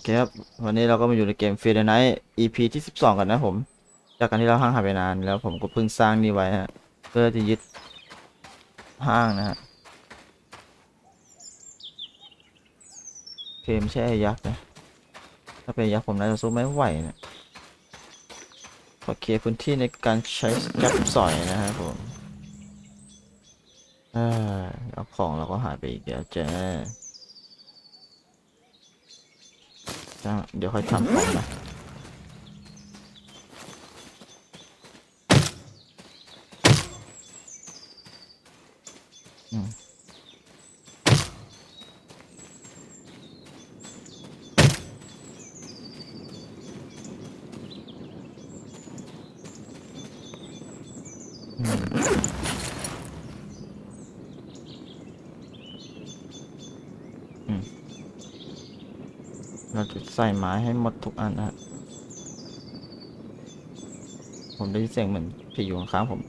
โอเคครับ วันนี้เราก็มาอยู่ในเกม f ฟ e ไน t EP ที่12 กันนะผม จากการที่เราห้างหายไปนานแล้วผมก็เพิ่งสร้างนี่ไว้ฮะ เพื่อที่ยึดห้างนะฮะเคมใช่ไอ้ยักษ์นะ ถ้าเป็นยักษ์ผมน่าจะสู้ไม่ไหวนะขอเคลียร์พื้นที่ในการใช้จับสอยนะครับผมเอ่าแล้วของเราก็หายไปอีกแล้วจ้า จ้า เดี๋ยวค่อยทำของนะอืมอืมอืม เรา จะใส่ไม้ให้หมดทุกอันนะฮะผมได้ยินเสียงเหมือนผีอยู่ข้างผม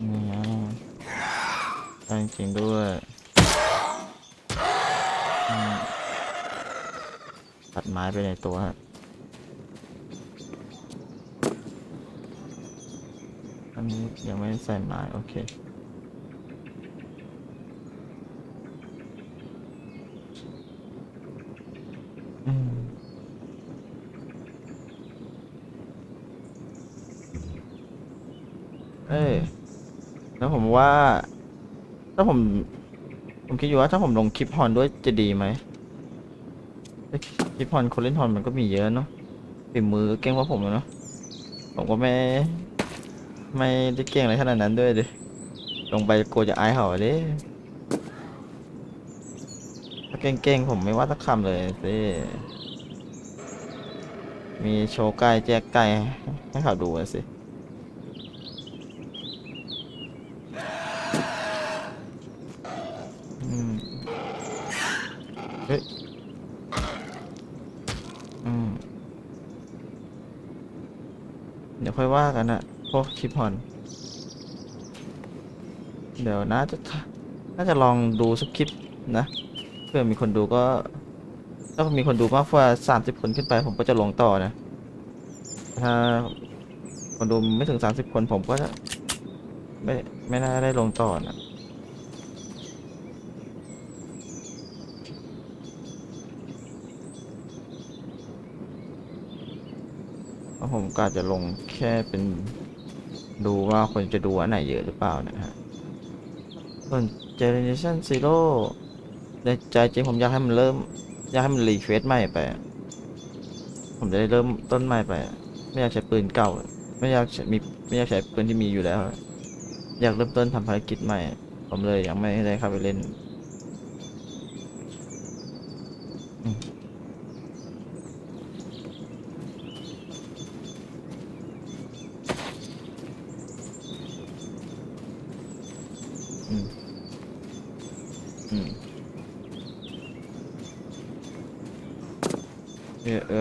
นี่ไงได้จริงด้วยตัดไม้ไปในตัวฮะอันนี้ยังไม่ใส่ไม้ โอเค อืมเอ้ยแล้ ว่า ถ้าผม ผมคิดอยู่ว่าถ้าผมลงคลิปฮอนด้วยจะดีไหมคลิปฮอนคนเล่นฮอนมันก็มีเยอะเนาะฝีมือเก่งกว่าผมอะเนาะผมก็ไม่ ไม่ได้เก่งอะไรขนาดนั้นด้วยดิลงไปโกจะอายเขาเด้ถ้าเก่งๆผมไม่ว่าสักคำเลยสิมีโชว์ไก่แจกไก่ให้เขาดูสิ อืม เฮ้ย อืม เดี๋ยว ค่อยว่ากันนะพวกคลิปฮอน เดี๋ยวน่าจะน่าจะลองดูสักคลิปนะ เพื่อมีคนดูก็ ถ้ามีคนดูมากกว่าสามสิบคนขึ้นไป ผมก็จะลงต่อนะ ถ้าคนดูไม่ถึงสามสิบคนผมก็จะไม่ไม่น่าได้ลงต่อนะ เพราะผม ก็อาจจะลงแค่เป็นดูว่าคนจะดูอันไหนเยอะหรือเปล่านะฮะส่วน Generation Zero ในใจจริงผมอยากให้มันเริ่ม อยากให้มันรีเควสใหม่ไป ผมจะได้เริ่มต้นใหม่ไป ไม่อยากใช้ปืนเก่า ไม่อยากมีไม่อยากใช้ปืนที่มีอยู่แล้ว อยากเริ่มต้นทำภารกิจใหม่ ผมเลยยังไม่ได้เข้าไปเล่นอืมอืมอืมเออเอ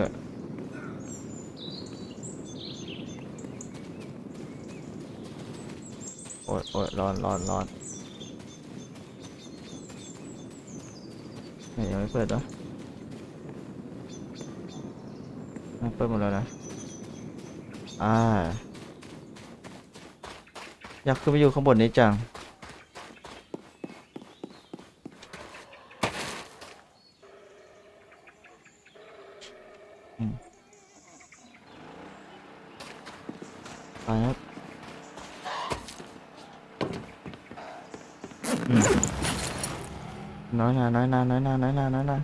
อ โอ้ยโอ้ยร้อนร้อนร้อนยังไม่เปิดเหรออะเปิดหมดแล้วนะ อ่า อยากขึ้นไปอยู่ข้างบนนี้จัง ไปครับอืม น้อยนาน้อยนาน้อยนาน้อยนาน้อยนา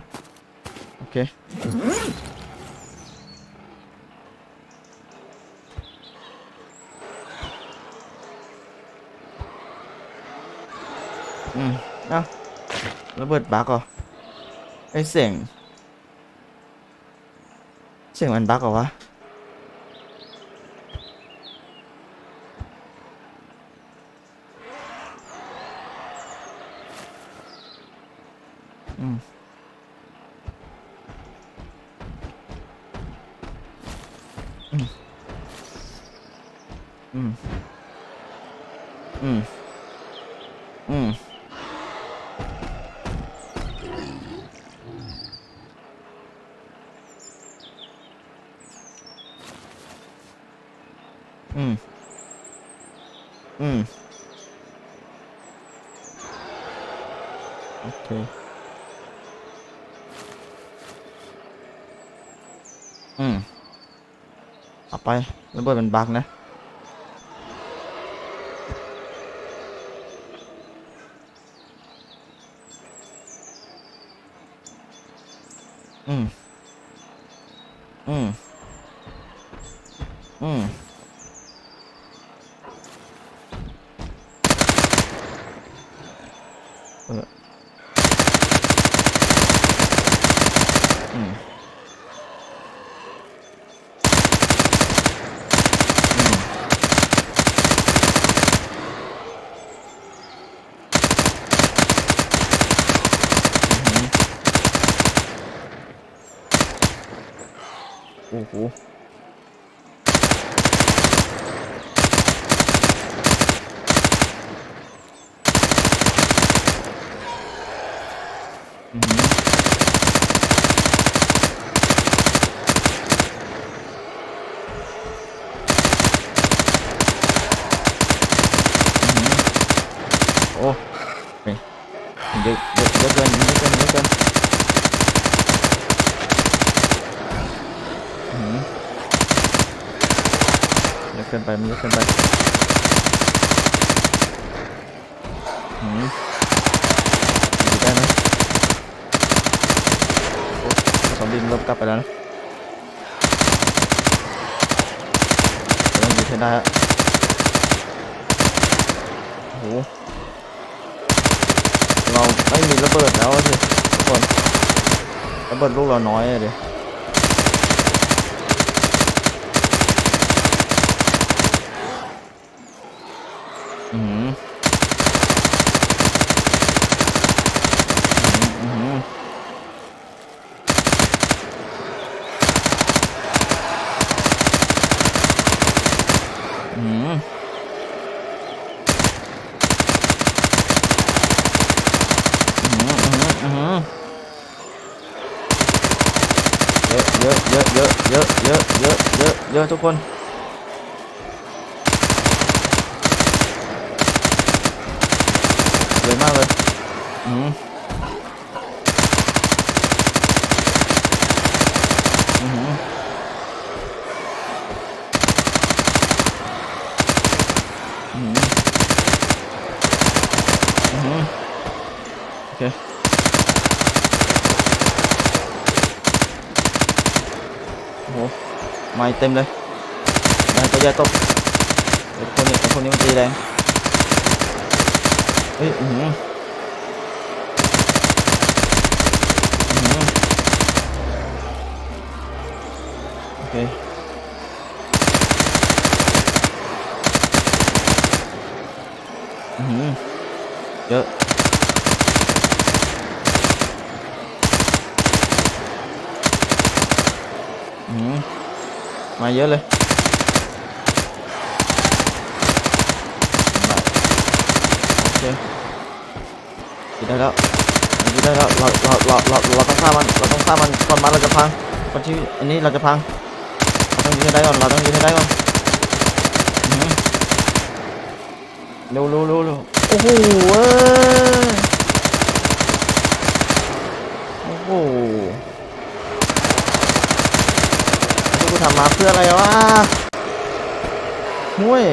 โอเคอืมเอ้าระเบิดบั๊กเหรอไอเสียงเสียงมันบั๊กเหรอวะ อืม อืม อืม อืม อืม อืม อืม โอ เคอืมเอาไประเบิดเป็นบั๊กนะ 五湖。 มันเยอะเกินไปหืออยู่ได้ไหมโอ้สองดินลบกลับไปแล้วนะเดี๋ยวต้องยึดให้ได้อะโอ้โหเราไม่มีระเบิดแล้วสิทุกคนระเบิดลูกเราน้อยอะดิ อือหืออือหืออือหืออือหืออือหืออือหือเยอะเยอะเยอะเยอะเยอะเยอะเยอะเยอะทุกคนเยอะ มากเลยอือหืออือหืออือหืออือหือโอเคโอ้โหไม้เต็มเลยแรงตัวใหญ่ตกไอ้คนนี้ไอ้คนนี้มันตีแรง เฮ้ยอือหืออือหือโอเคอือหือเยอะอือหือมาเยอะเลยโอ เคกินได้แล้วกินได้แล้วเราเราเราเราเราต้องฆ่ามันเราต้องฆ่ามันก่อนมันเราจะพังก่อนที่อันนี้เราจะพังเราต้องยิงให้ได้ก่อนเราต้องยิงให้ได้ก่อนเร็วเร็วเร็วเร็วโอ้โหเว้ยโอ้โหที่กูทำมาเพื่ออะไรวะห่วย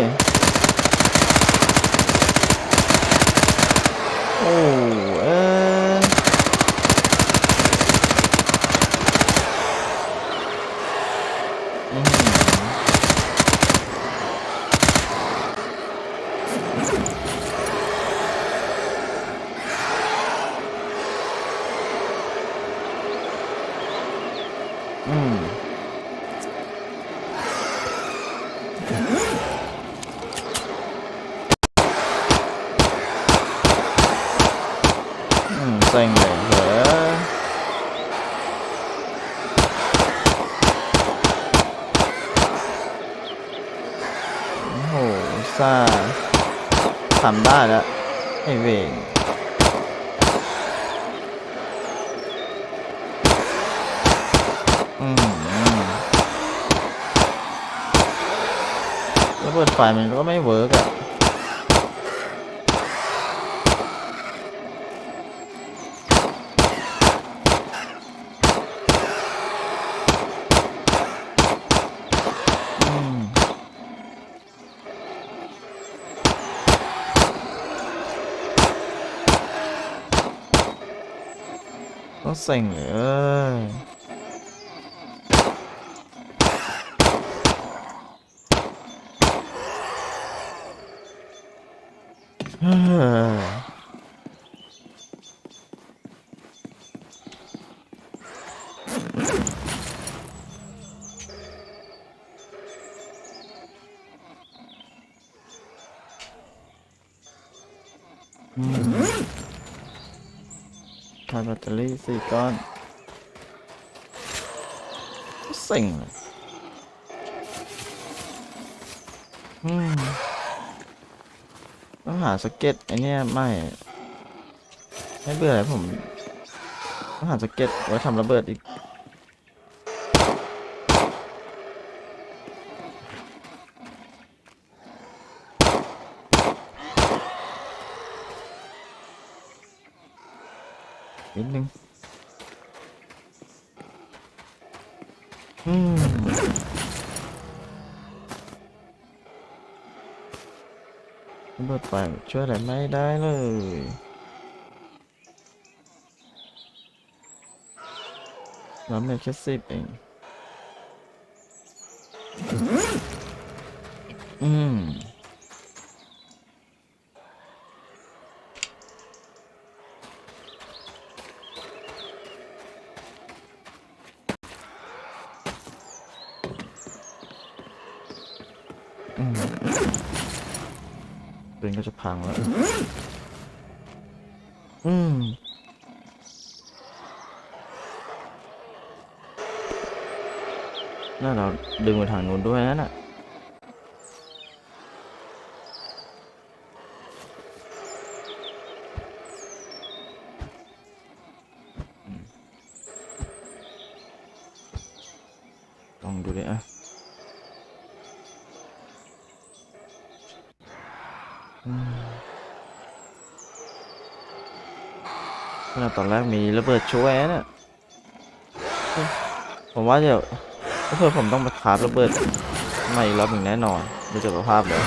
Oh. ซ่าทำได้แล้วไอ้เวงอืมระเบิดบิดไฟมันก็ไม่เวิร์กอะ เซ็งเลยเอ้ยเฮ้ยอืมชาร์จแบตเตอรี่ สี่ก้อนเซ็งเลยต้องหาสเก็ตไอเนี้ยไม่ไม่เบื่อเลยผม ต้องหาสเก็ตไว้ทำระเบิดอีกนิดนึง อืม ระเบิดไปช่วยอะไรไม่ได้เลยน้ำเมแค่สิบเอง อืม น่าเราดึงไปทางนู้นด้วยนั่นน่ะลองดูดิอะอืมขนาตอนแรกมีระเบิดช่วยนะผมว่าเดี๋ยว เพื่อผมต้องมาคราฟระเบิดใหม่รอบหนึ่งแน่นอนดูจากสภาพแล้ว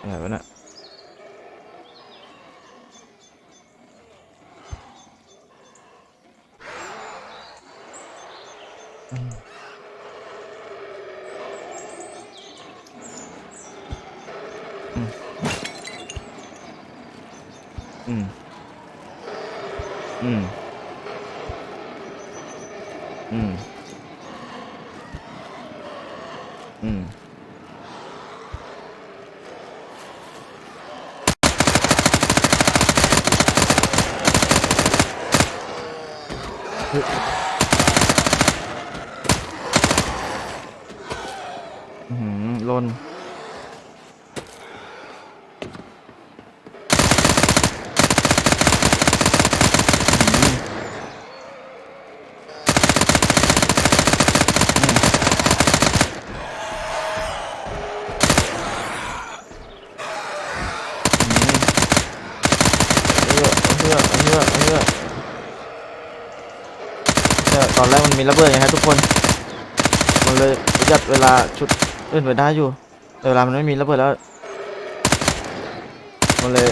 อะไรวะเนี่ยอืมอืมอืมอืมอืมอืม อืม ลนเฮือเฮือเฮือเฮือเนี่ยตอนแรก มีระเบิดไงครับทุกคน มันเลยประหยัดเวลาชุดอื่นไปได้อยู่ แต่เวลามันไม่มีระเบิดแล้ว มันเลย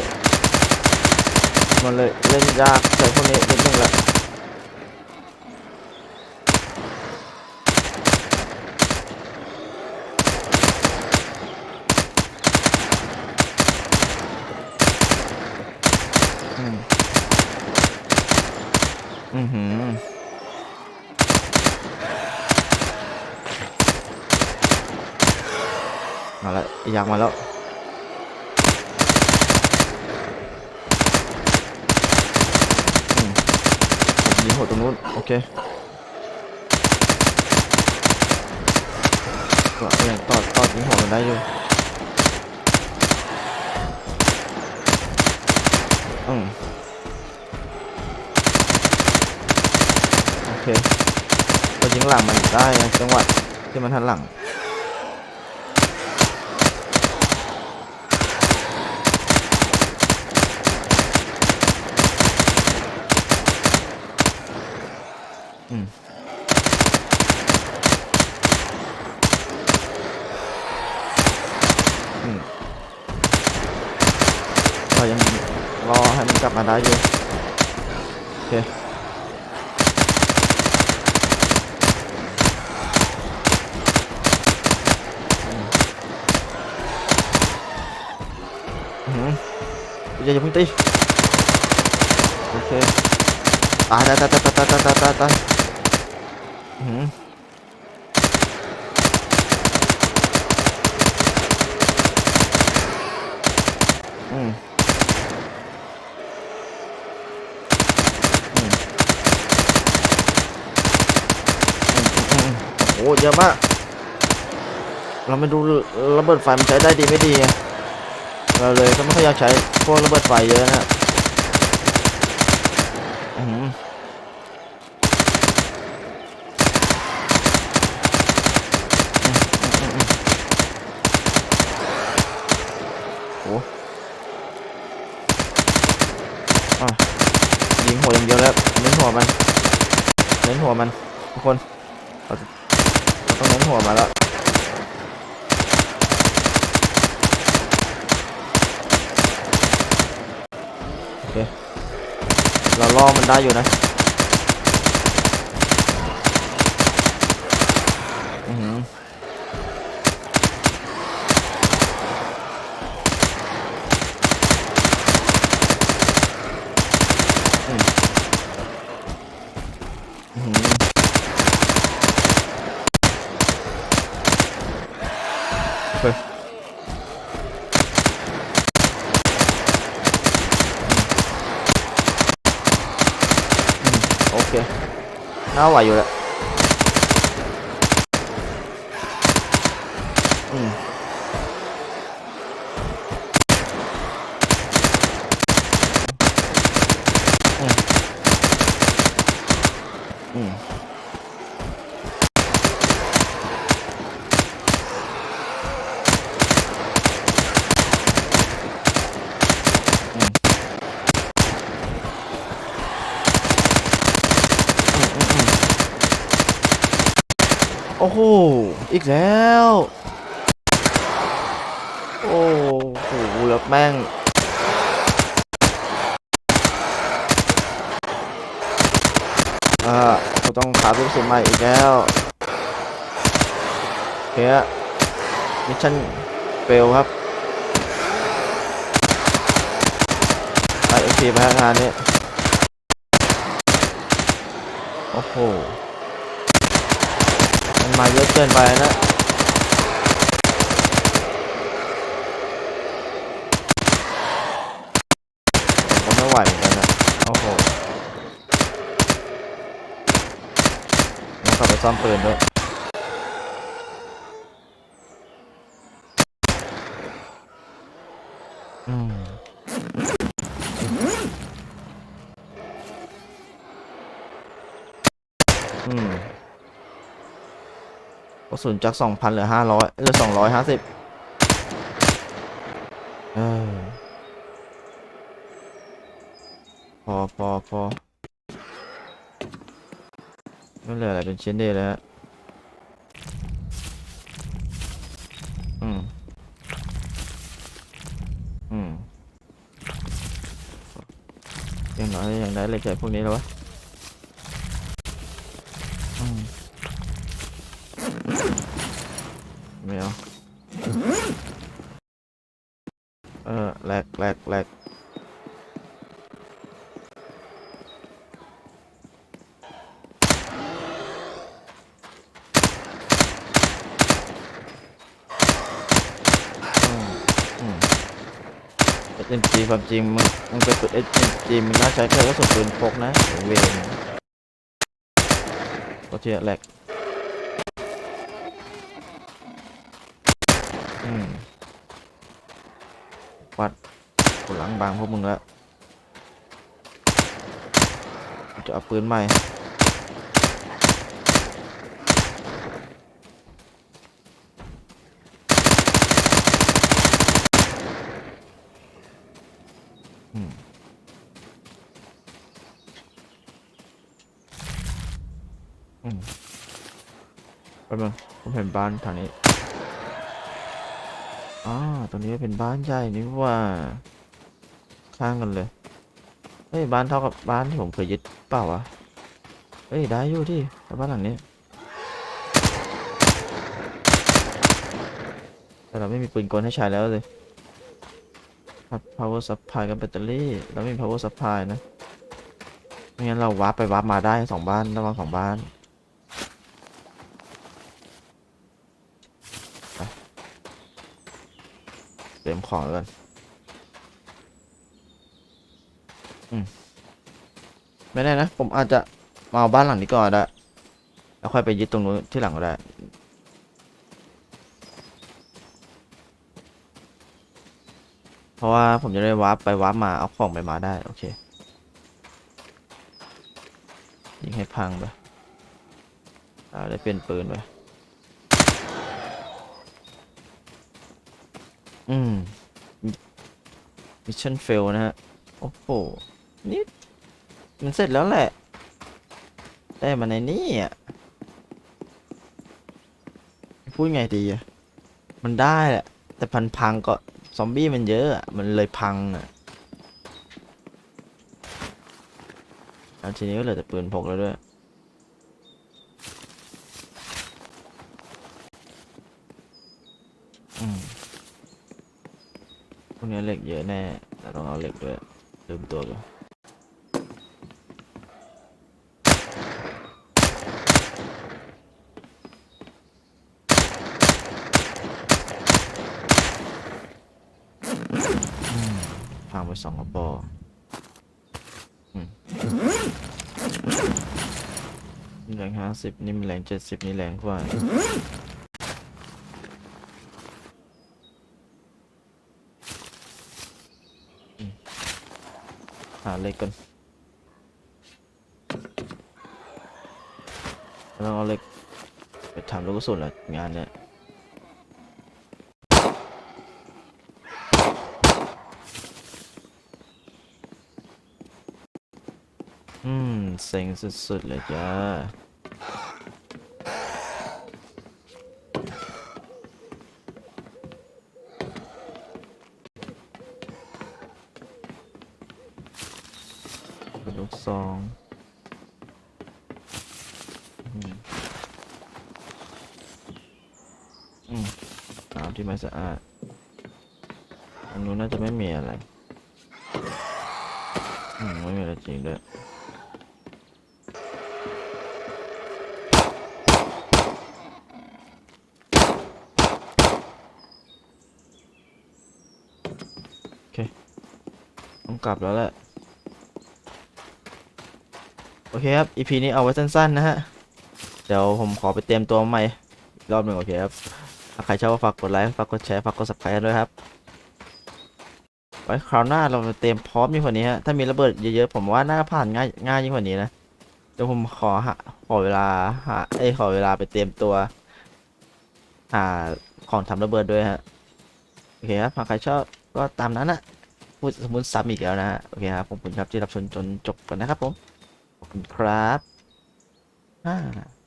มันเลยเล่นยากใส่พวกนี้นิดนึงแหละอืมอือหือ มาแล้วอ ยากมาแล้วยิงหัวตรงนู้น โอเคก็ยังตอดตอดยิงหัวมันได้อยู่อืมโอเคก็ยิงหลังมันได้จังหวะที่มันหันหลัง อืมอืมก็ยังรอให้มันกลับมาได้อยู่โอเค อืมโอ้เยอะมาก เราไม่ดูระเบิดไฟมันใช้ได้ดีไม่ดี เราเลยก็ไม่ค่อยอยากใช้พวกระเบิดไฟเยอะนะอืม เดียวแล้วเน้นหัวมันเน้นหัวมันทุกคนเราจะต้องเน้นหัวมาแล้วโอเคเราล่อมันได้อยู่นะ อือหืออืมอื้อหือโอเค โอเค น่าไหวอยู่แหละอืมอืมอืมอืม อืมอืมอืมโอ้โห อีกแล้ว โอ้โหแล้วแม่งอ่าเราต้องขาลูกสุดใหม่อีกแล้วเคฮะมิชชั่นเฟลครับไปโอเคไปฮะงานนี้ โอ้โห มันมาเยอะเกินไปนะผมก็ไม่ไหวเหมือนกันนะโอ้โหต้องกลับไปซ่อมปืนด้วย กระสุนจากสองพันเหลือห้าร้อยเหลือสองร้อยห้าสิบเออพอพอพอไม่เหลืออะไรเป็นชิ้นดีแล้วอืม อืมอย่างน้อยย่างได้เหล็กใหญ่พวกนี้แล้ววะ อืมไม่เอาเออแหลกแหลกแหลกอืมอืม SMG ความจริงมึงมึงไปฝึก SMG มึงน่าใช้แค่กระสุนปืนพกนะเวรก็เทียแหลกอืมวัดหลังบางพวกมึงแล้วจะเอาปืนใหม่ ป๊บนึงผมเห็นบ้านทางนี้อ๋อตรงนี้เป็นบ้านใหญ่นี่ว่า ข้างกันเลย เฮ้ย บ้านเท่ากับบ้านที่ผมเคยยึดเปล่าวะ เฮ้ย ได้อยู่ที่แต่บ้านหลังนี้ แต่เราไม่มีปืนกลให้ใช้แล้วเลย power supply กับแบตเตอรี่ เราไม่มี power supply นะไม่งั้นเราวาร์ปไปวาร์ปมาได้สองบ้านระหว่างสองบ้านไปเตรียมของแล้วกันอืมไม่ได้นะ ผมอาจจะมาเอาบ้านหลังนี้ก่อนได้แล้วค่อยไปยึดตรงนู้นที่หลังก็ได้เพราะว่าผมจะได้วาร์ปไปวาร์ปมาเอาของไปมาได้ โอเค ยิงให้พังไปอ่าได้เปลี่ยนปืนไป อืมมิชชั่นเฟลนะฮะ โอ้โห นี่ มันเสร็จแล้วแหละ ได้มาในนี่อะ พูดไงดีอะ มันได้แหละ แต่พันพังก็ ซอมบี้มันเยอะอะมันเลยพังอะแล้วทีนี้ก็เหลือแต่ปืนพกแล้วด้วย อืมพว แน่แต่ต้องเอาเหล็กด้วยลืมตัวกันพังไปสองกระบอกแรงห้าสิบนี่มีแรงเจ็ดสิบนี่แรงกว่า เหล็กกันเราเอาเหล็กไปทำลูกกระสุนละงานเนี้ยอืมเซ็งสุดๆเลยจ้า ลูกซองอืมอืมน้ำที่ไม่สะอาด อันนู้นน่าจะไม่มีอะไร อืม ไม่มีอะไรจริงด้วย โอเค ต้อง กลับแล้วแหละ โอเคครับ EP นี้เอาไว้สั้นๆนะฮะ เดี๋ยวผมขอไปเตรียมตัวใหม่อรอบหนึ่งโอเคครับ ถ้าใครชอบก็ฝากกดไลค์ ฝากกดแชร์ ฝากกด subscribe ด้วยครับ ไว้คราวหน้าเรามาเตรียมพร้อมยิ่งกว่านี้ฮะ ถ้ามีระเบิดเยอะๆ ผมว่าน่าผ่านง่ายง่ายยิ่งกว่านี้นะ เดี๋ยวผมขอหาขอเวลาหาเอ้ขอเวลาไปเตรียมตัวหาของทำระเบิดด้วยฮะ โอเคครับ หากใครชอบก็ตามนั้นนะ พูดสมมติซ้ำอีกแล้วนะโอเคครับผมคุณครับที่รับชมจนจบก่อนนะครับผมขอบคุณครับอ่า